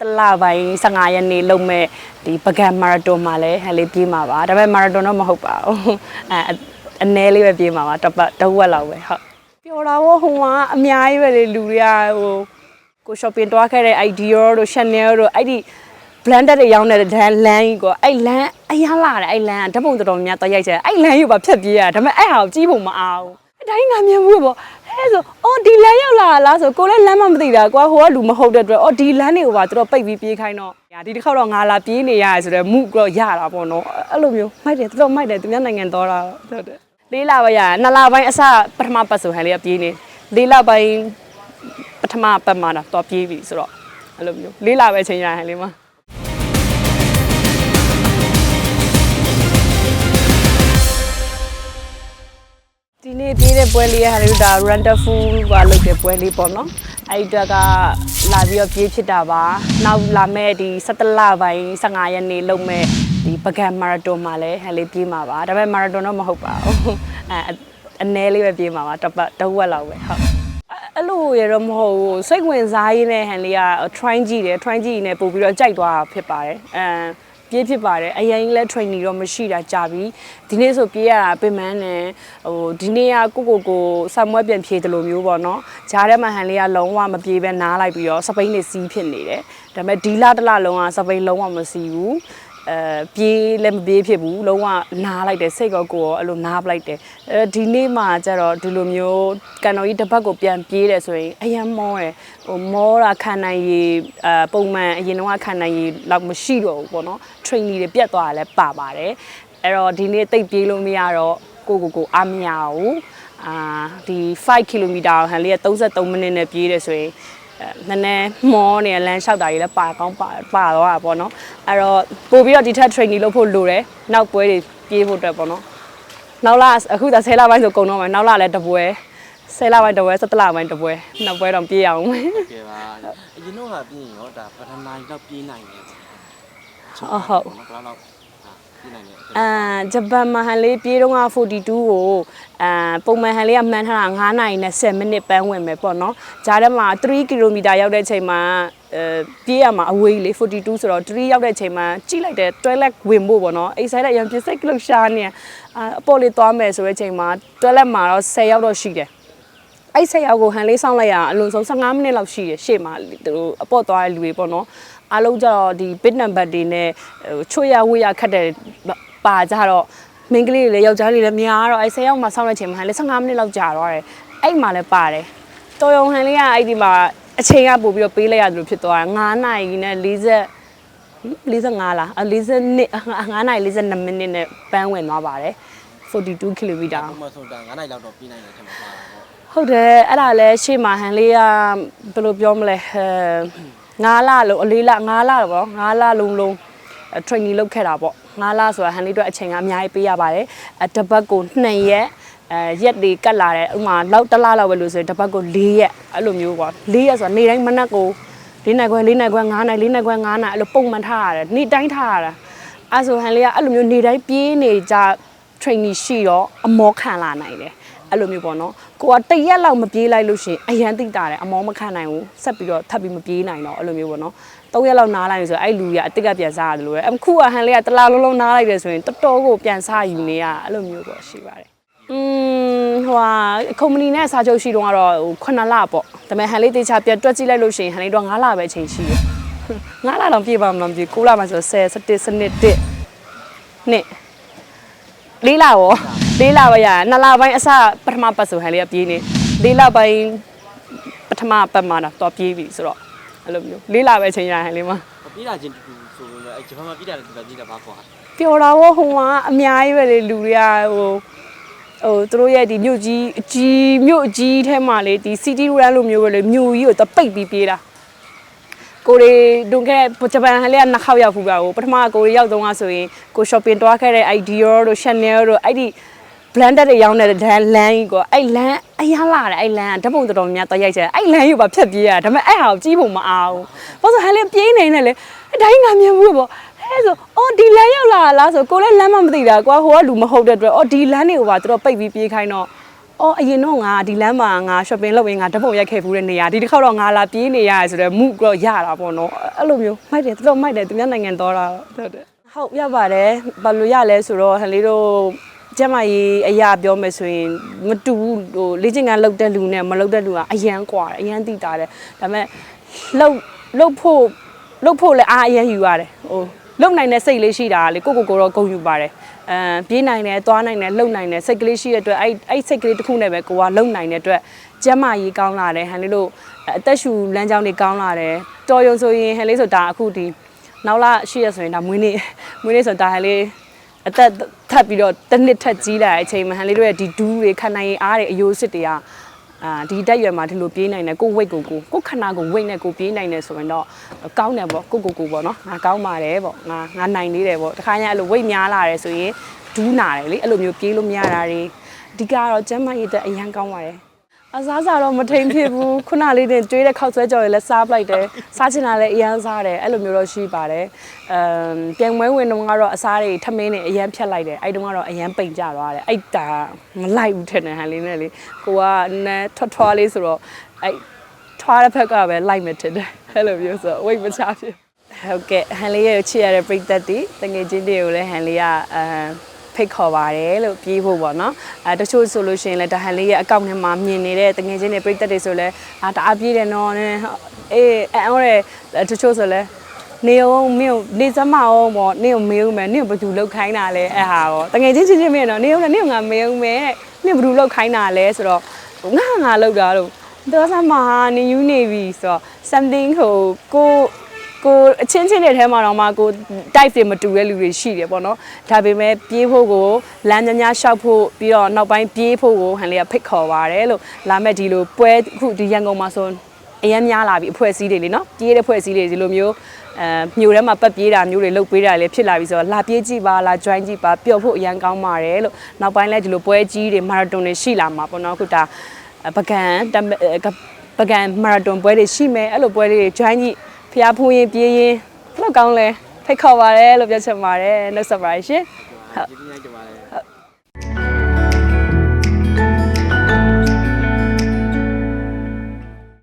တလပိုင်း15ရက်နေ့လုံမဲ့ဒီပကံမာရတွန်မှာလည်းဟန်လေးပြေးမှာပါဒါပေမဲ့မာရတွန်တော့မဟုတ်ပါဘူးအဲအနည်းလေးပဲပြေးမှာပါတစ်ပတ်တစ်ဝက်လောက်ပဲဟုတ်ပျော်တာဘောဟိုကအများကြီးပဲလေလူတွေကဟိုကို shopping တွားခဲ့တဲ့ idea တို့ Chanel တို့အဲ့ဒီ blended တွေရောင်းတဲ့လမ်းလမ်းကြီးကိုအဲ့လမ်းအရန်လာတယ်အဲ့လမ်းကဓာတ်ပုံတော်တော်များများတော့ရိုက်ချင်တယ်အဲ့လမ်းကြီးကိုပါဖြတ်ပြေးရတာဒါပေမဲ့အဲ့ဟာကိုကြီးပုံမအောင်အတိုင်းငါမြင်ဘူးပေါ့ ဟဲ့ဆိုအော်ဒီလမ်းရောက်လာလားဆိုကိုလည်းလမ်းမမသိတာကွာဟိုကလူမဟုတ်တဲ့အတွက်အော်ဒီလမ်းတွေကိုပါသူတို့ပိတ်ပြီးပြေးခိုင်းတော့ညာဒီတစ်ခေါက်တော့ငါလာပြေးနေရတယ်ဆိုတော့မှုတော့ရတာပေါ့နော်အဲ့လိုမျိုးမိုက်တယ်သူတို့မိုက်တယ်သူများနိုင်ငံတော်တာဟုတ်တယ်လေးလပဲရနှစ်လပိုင်းအစပထမပတ်ဆိုဟန်လေးကပြေးနေလေးလပိုင်းပထမပတ်မှာတော့ပြေးပြီဆိုတော့အဲ့လိုမျိုးလေးလပဲချိန်ရဟန်လေးမှာ ဒီနေ့ပြေးတဲ့ပွဲလေးရဟာလို့ဒါ Randerful ကလုပ်တဲ့ပွဲလေးပေါ့နော်အဲ့ဒီအတွက်ကလာပြီးတော့ပြေးဖြစ်တာပါနောက်လာမဲ့ဒီ17လပိုင်း15ရက်နေ့လုပ်မဲ့ဒီပကံမာရတွန်မှာလည်းဟန်လေးပြေးမှာပါဒါပေမဲ့မာရတွန်တော့မဟုတ်ပါဘူးအဲအနည်းလေးပဲပြေးမှာပါတစ်ပတ်တစ်ဝက်လောက်ပဲဟုတ်အဲ့လိုရတော့မဟုတ်ဘူးစိတ်ဝင်စားရင်းနဲ့ဟန်လေးက try ကြည့်တယ် try ကြည့်ရင်လည်းပို့ပြီးတော့ကြိုက်သွားတာဖြစ်ပါတယ်အဲ ပြေးဖြစ်ပါတယ်အရင်လဲ training တော့မရှိတာကြာပြီဒီနေ့ဆိုပြေးရတာပင်မန်းနဲ့ဟိုဒီနေ့ကကိုကိုကိုစမွဲပြန်ဖြေတယ်လို့မျိုးပေါ့နော်ဂျားထဲမှာဟန်လေးကလုံးဝမပြေးပဲနားလိုက်ပြီးတော့စပိန်နေစီးဖြစ်နေတယ်ဒါပေမဲ့ဒီလတစ်လလုံးကစပိန်လုံးဝမစီးဘူး အဲပြေးလည်းမပြေးဖြစ်ဘူးလုံးဝနားလိုက်တယ်စိတ်ကောကိုရောအဲ့လိုနားပလိုက်တယ်အဲဒီနေ့မှကျတော့ဒီလိုမျိုးကန်တော်ကြီးတစ်ပတ်ကိုပြန်ပြေးတယ်ဆိုရင်အယံမောတယ်ဟိုမောတာခံနိုင်ရည်အဲပုံမှန်အရင်တော့ခံနိုင်ရည်လောက်မရှိတော့ဘူးပေါ့နော် training တွေပြတ်သွားတာလည်းပါပါတယ်အဲ့တော့ဒီနေ့တိတ်ပြေးလို့မရတော့ကိုကိုကိုအားမရဘူးအာဒီ5 km ဟန်လေးက33မိနစ်နဲ့ပြေးတယ်ဆိုရင်အဲ နည်းနည်းမောနေလမ်းလျှောက်တာကြီးလည်းပါကောင်းပါပါတော့တာပေါ့နော်အဲ့တော့ပို့ပြီးတော့ဒီထက် training လုပ်ဖို့လိုတယ်နောက်ပွဲတွေပြေးဖို့အတွက်ပေါ့နော်နောက်လာအခုဒါ10လပိုင်းဆိုကုန်တော့မယ်နောက်လာလည်းတပွဲ10လပိုင်းတပွဲ17လပိုင်းတပွဲနောက်ပွဲတော့ပြေးအောင်မယ်ကဲပါအရင်တော့ကပြင်ရောဒါပထမနိုင်တော့ပြေးနိုင်တယ်ဟုတ်ဟုတ်ဘယ်လောက်လောက်ပြေးနိုင်လဲအာ ဂျပန်မဟန်လေးပြေးတော့က42ကိုအာပုံမှန်ဟန်လေးကမှန်းထားတာ9နာရီနဲ့10မိနစ်ပန်းဝင်မယ်ပေါ့နော်ဂျားထဲမှာ3 km ရောက်တဲ့ချိန်မှာအဲပြေးရမှာအဝေးလေ42ဆိုတော့3ရောက်တဲ့ချိန်မှာကြည့်လိုက်တယ် toilet ဝင်ဖို့ပေါ့နော်အိတ်ဆိုင်တဲ့အရင်ပြစိတ်ကလုရှာနေအာအပေါ်လေးသွားမယ်ဆိုတဲ့ချိန်မှာ toilet မှာတော့10ရောက်တော့ရှိတယ်အဲ့ဆက်ရောက်ကိုဟန်လေးစောင့်လိုက်ရအလုံးစုံ15မိနစ်လောက်ရှိတယ်ရှေ့မှာသူတို့အပေါ့သွားတဲ့လူတွေပေါ့နော်အားလုံးကြတော့ဒီ bit number တွေနဲ့ဟိုချွေရဝေးရခတ်တယ် ပါကြတော့မင်းကလေးတွေလည်းယောက်ျားလေးလည်းများတော့အဲ့ဆက်ရောက်မှစောင့်လိုက်ချိန်မှာဟန်လေး15မိနစ်လောက်ကြာတော့တယ်အဲ့မှာလည်းပါတယ်တော်ရုံဟန်လေးကအဲ့ဒီမှာအချိန်ကပို့ပြီးတော့ပေးလိုက်ရတယ်လို့ဖြစ်သွားတာ9နာရီနဲ့40 45လား40နှစ်9နာရီ42မိနစ်နဲ့ပန်းဝင်သွားပါတယ်42 km ဒါမှမဟုတ်တာ9နိုင်လောက်တော့ပြေးနိုင်တယ်ထင်ပါပါပေါ့ဟုတ်တယ်အဲ့ဒါလဲရှေ့မှာဟန်လေးကဘယ်လိုပြောမလဲအဲ9လလုံးအလေးလ9လတော့ဗော9လလုံးလုံး training လုပ်ခဲ့တာပေါ့9လဆိုတာဟန်လေးတို့အချိန်ကအများကြီးပေးရပါတယ်အတပတ်ကို2ရက်အဲရက်တွေကတ်လာတယ်ဥမာလောက်တစ်လလောက်ပဲလို့ဆိုရင်တပတ်ကို4ရက်အဲ့လိုမျိုးပေါ့4ရက်ဆိုတာနေ့တိုင်းမနက်ကို၄နိုင်ခွဲ၄နိုင်ခွဲ9နိုင်၄နိုင်ခွဲ9နိုင်အဲ့လိုပုံမှန်ထားရတယ်နေ့တိုင်းထားရတာအဲ့ဆိုဟန်လေးကအဲ့လိုမျိုးနေ့တိုင်းပြေးနေကြ training ရှိတော့အမောခံလာနိုင်တယ် အဲ့လိုမျိုးပေါ့နော်ကိုကတရက်လောက်မပြေးလိုက်လို့ရှရင်အရန်သိတာတယ်အမောမခံနိုင်ဘူးဆက်ပြီးတော့ထပ်ပြီးမပြေးနိုင်တော့အဲ့လိုမျိုးပေါ့နော်၃ရက်လောက်နားလိုက်လို့ဆိုအဲ့လူကြီးကအစ်စ်ကပြန်စားရတယ်လို့ပဲအခုကဟန်လေးကတလားလုံးလုံးနားလိုက်တယ်ဆိုရင်တော်တော်ကိုပြန်စားယူနေရအဲ့လိုမျိုးပေါ့ရှိပါတယ်อืมဟိုဟာကုမ္ပဏီနဲ့စာချုပ်ရှိတော့ကတော့ဟို9လပေါ့ဒါပေမဲ့ဟန်လေးတေချာပြန်တွက်ကြည့်လိုက်လို့ရှိရင်ဟန်လေးတော့9လပဲအချိန်ရှိတယ်9လတော့ပြည့်ပါမလားမသိဘူး9လမှဆို10 17စနစ်1နှစ်လေးလရော လေးလပဲရနှစ်လပိုင်းအစပထမပတ်ဆိုဟန်လေးကပြေးနေလေးလပိုင်းပထမပတ်မှာတော့ပြေးပြီဆိုတော့အဲ့လိုမျိုးလေးလပဲချိန်ရဟန်လေးမှာပြေးတာချင်းတူတူဆိုရင်အဲဂျပန်မှာပြေးတာတူတူပြေးတာဘာကွာပျော်တာဘောဟိုကအများကြီးပဲလေလူတွေကဟိုဟိုသူတို့ရဲ့ဒီမြို့ကြီးအကြီးမြို့အကြီးထဲမှာလေဒီ city run လိုမျိုးပဲလေမြို့ကြီးကိုတပိတ်ပြီးပြေးတာကိုရီတွန်ခဲ့ဂျပန်ဟန်လေးကနှစ်ခေါက်ရောက်ဖူးပါကိုပထမကကိုရီရောက်တော့ကဆိုရင်ကို shopping တွားခဲ့တဲ့ idea တို့ Chanel တို့အဲ့ဒီ blended တွေရောင်းတဲ့လမ်းလမ်းကြီးကိုအဲ့လမ်းအရန်လာတယ်အဲ့လမ်းကဓာတ်ပုံတော်တော်များများတော့ရိုက်ချင်တယ်အဲ့လမ်းကြီးကိုပါဖြတ်ပြေးရတာဒါပေမဲ့အဲ့ဟာကိုကြီးပုံမအောင်ဘာလို့ဆိုဟန်လေးပြေးနေနေလေအတိုင်းငါမြင်ဘူးပေါ့ဟဲ့ဆိုအော်ဒီလမ်းရောက်လာလားဆိုကိုလည်းလမ်းမမသိတာကွာဟိုကလူမဟုတ်တဲ့အတွက်အော်ဒီလမ်းတွေကိုပါသူတို့ပိတ်ပြီးပြေးခိုင်းတော့အော်အရင်တော့ငါဒီလမ်းမှာငါ shopping လုပ်ရင်ငါဓာတ်ပုံရိုက်ခဲ့ဘူးတဲ့နေရာဒီတစ်ခေါက်တော့ငါလာပြေးနေရတယ်ဆိုတော့မူတော့ရတာပေါ့နော်အဲ့လိုမျိုးမိုက်တယ်တော်တော်မိုက်တယ်သူများနိုင်ငံတော်တာဟုတ်တယ်ဟုတ်ရပါတယ်ဘာလို့ရလဲဆိုတော့ဟန်လေးတို့ ကျမကြီးအရာပြောမယ်ဆိုရင်မတူဘူးဟိုလေ့ကျင့်ခန်းလောက်တဲ့လူနဲ့မလောက်တဲ့လူကအရန်ကွာတယ်အရန်တိတာတယ်ဒါပေမဲ့လောက်လောက်ဖို့လောက်ဖို့လည်းအားအရန်ယူရတယ်ဟိုလုံနိုင်တဲ့စိတ်လေးရှိတာလေကိုကိုကိုတော့ဂုံယူပါတယ်အဲပြေးနိုင်တယ်သွားနိုင်တယ်လုံနိုင်တယ်စိတ်ကလေးရှိတဲ့အတွက်အဲ့အဲ့စိတ်ကလေးတစ်ခုနဲ့ပဲကိုကလုံနိုင်တဲ့အတွက်ကျမ်းမာရေးကောင်းလာတယ်ဟန်လေးတို့အသက်ရှူလမ်းကြောင်းတွေကောင်းလာတယ်တော်ရုံဆိုရင်ဟန်လေးဆိုဒါအခုဒီနောက်လရှိရဆိုရင်ဒါမွေးနေ့မွေးနေ့ဆိုဒါဟန်လေးအသက် ထပ်ပြီးတော့တစ်နှစ်ထပ်ကြီးလာတဲ့အချိန်မှာဟန်လေးတို့ရဲ့ဒီဒူးတွေခံနိုင်ရည်အားတွေအယိုးစစ်တွေကအာဒီတက်ရွယ်မှာဒီလိုပြေးနိုင်တယ်ကိုဝိတ်ကိုကိုကိုခနာကိုဝိတ်နဲ့ကိုပြေးနိုင်တယ်ဆိုရင်တော့ကောင်းတယ်ပေါ့ကိုကိုကိုပေါ့နော်ငါကောင်းပါတယ်ပေါ့ငါငါနိုင်နေတယ်ပေါ့တခါညအဲ့လိုဝိတ်များလာတယ်ဆိုရင်ဒူးနာတယ်လေအဲ့လိုမျိုးပြေးလို့မရတာတွေအဓိကတော့ကျမ်းမာရေးတက်အရန်ကောင်းပါတယ် အစားစားတော့မထိန်ဖြစ်ဘူးခုနလေးတင်တွေးတဲ့ခောက်ဆွဲကြော်ရည်လည်းစားပလိုက်တယ်စားချင်တာလည်းအရန်စားတယ်အဲ့လိုမျိုးတော့ရှိပါတယ်အမ်ပြန်မွဲဝင်တော့ကတော့အစားတွေထမင်းတွေအရန်ဖြတ်လိုက်တယ်အဲ့တုန်းကတော့အရန်ပိန်ကြသွားတယ်အဲ့တာမလိုက်ဘူးထင်တယ်ဟန်လေးနဲ့လေကိုကနည်းထွတ်ထွားလေးဆိုတော့အဲ့ထွားတဲ့ဘက်ကပဲလိုက်မယ်ထင်တယ်အဲ့လိုမျိုးဆိုဝိတ်မချဖြစ်ဟုတ်ကဲ့ဟန်လေးရဲ့ချစ်ရတဲ့ပရိသတ်တွေတငယ်ချင်းတွေကိုလည်းဟန်လေးကအမ် ဖိတ်ခေါ်ပါတယ်လို့ပြေးဖို့ပေါ့နော်အဲတချို့ဆိုလို့ရှိရင်လည်းတဟန်လေးရဲ့အကောင့်ထဲမှာမြင်နေတဲ့တငယ်ချင်းတွေပြိသက်တွေဆိုလဲအာတအားပြေးတယ်နော်နည်းအေးအဲအော်ရဲတချို့ဆိုလဲနေအောင်မင်းကိုနေစမအောင်ပေါ့နေကိုမေးဦးမယ်နေကိုဘယ်သူလောက်ခိုင်းတာလဲအဲ့ဟာပေါ့တငယ်ချင်းချင်းချင်းမင်းနော်နေအောင်လည်းနေကိုငါမေးဦးမယ်နေဘယ်သူလောက်ခိုင်းတာလဲဆိုတော့ငါငါလောက်တာလို့တော့စမဟာနေယူနေပြီဆိုတော့ something ဟိုကို ကိုအချင်းချင်းတွေထဲမှာတော့မှကို type တွေမတူတဲ့လူတွေရှိတယ်ပေါ့နော်ဒါပေမဲ့ပြေးဖို့ကိုလမ်းညညာလျှောက်ဖို့ပြီးတော့နောက်ပိုင်းပြေးဖို့ကိုဟန်လေးကဖိတ်ခေါ်ပါတယ်လို့လာမဲ့ဒီလိုပွဲအခုဒီရန်ကုန်မှာဆိုအရင်များလာပြီအဖွဲ့အစည်းတွေလေနော်ပြေးတဲ့အဖွဲ့အစည်းတွေဒီလိုမျိုးအဲမြို့ထဲမှာပတ်ပြေးတာမျိုးတွေလုတ်ပေးတာလည်းဖြစ်လာပြီဆိုတော့လာပြေးကြည့်ပါလာ join ကြည့်ပါပျော်ဖို့အရန်ကောင်းပါတယ်လို့နောက်ပိုင်းလည်းဒီလိုပွဲကြီးတွေမာရသွန်တွေရှိလာမှာပေါ့နော်အခုဒါပကံတမ်ပကံမာရသွန်ပွဲတွေရှိမယ်အဲ့လိုပွဲတွေ join ကြည့် ဖျားဖူးရင်ပြေးရင်ဘယ်လောက်ကောင်းလဲဖိတ်ခေါ်ပါတယ်လို့ပြောချင်ပါတယ်နှုတ်ဆက်ပါရှင်ကျေးဇူးများတင်ပါတယ်